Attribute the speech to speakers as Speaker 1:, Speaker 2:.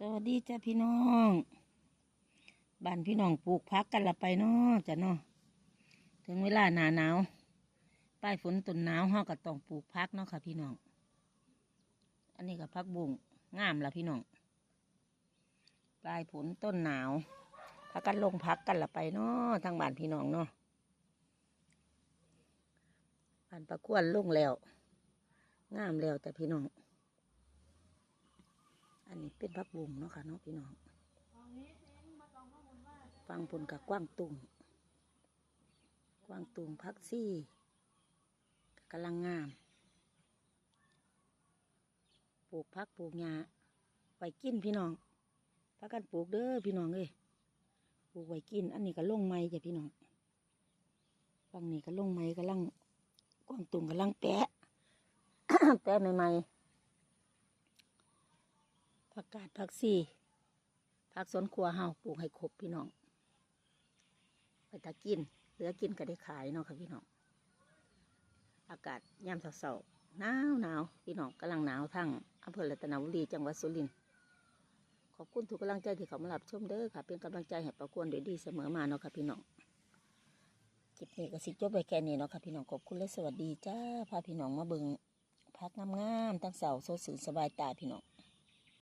Speaker 1: สวัสดีจ้าพี่น้องบ้านพี่น้องปลูกพักกันละไปเนาะจ้ะเนาะถึงเวลาหนาหนาวปลายฝนต้นหนาวเฮาก็ต้องปลูกพักเนาะค่ะ พี่น้อง อันนี้ก็พักบุ้งงามละพี่น้องปลายฝนต้นหนาวพักกันลงพักกันละไปเนาะทางบ้านพี่น้องเนาะบ้านประกวนลงแล้ว งามแล้วแต่พี่น้อง นนี้เป็นพักบุ้งเนาะค่ะเนาะพี่น้องฟังผลกับกว้างตุงกว้างตุงพักซี่กำลังงาม ปลูกพักปลูกหญ้าไว้กินพี่น้องพักกันปลูกเด้อพี่น้องเอ้ยปลูกไว้กิน อันนี้ก็ลงไม้จ้ะพี่น้องฟังนี้ก็ลงไม้กำลังกว้างตุงกำลังแตะแตะใหม่ๆ ผักกาดผักซี่ผักสวนครัวเฮาปลูกให้ครบพี่น้องไปตากินเหลือกินก็ได้ขายเนาะค่ะพี่น้องอากาศยามเสาๆหนาวหนาวพี่น้องกำลังหนาวทั้งอำเภอรัตนบุรีจังหวัดสุรินทร์ขอบคุณทุกกำลังใจที่เขามารับชมเด้อค่ะ เป็นกำลังใจให้ประกวนด้วยดีเสมอมาเนาะค่ะพี่น้องคลิปนี้ก็สิจบไปแค่นี้เนาะค่ะพี่น้องขอบคุณและสวัสดีจ้าพาพี่น้องมาเบิงพักงามๆตั้งเสาสดสื่นสบายตาพี่น้อง